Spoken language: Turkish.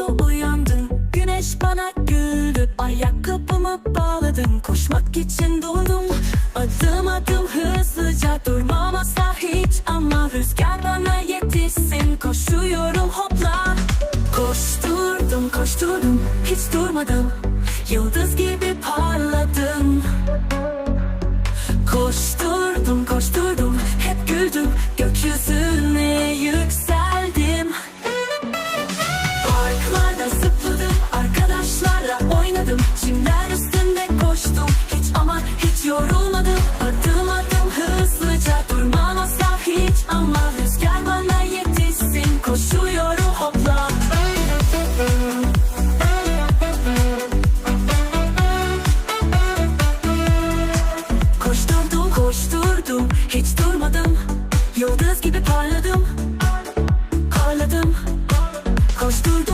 oldu uyandım Güneş bana güldü. Ayakkabımı bağladım Koşmak için doğdum. Adım adım hızlıca Durmam asla hiç Ama rüzgar bana yetişsin. Koşuyorum hopla. Koşturdum koşturdum Hiç durmadım Yıldız gibi parla durdum Hiç durmadım. Yıldız gibi parladım. Parladım. Koşturdum.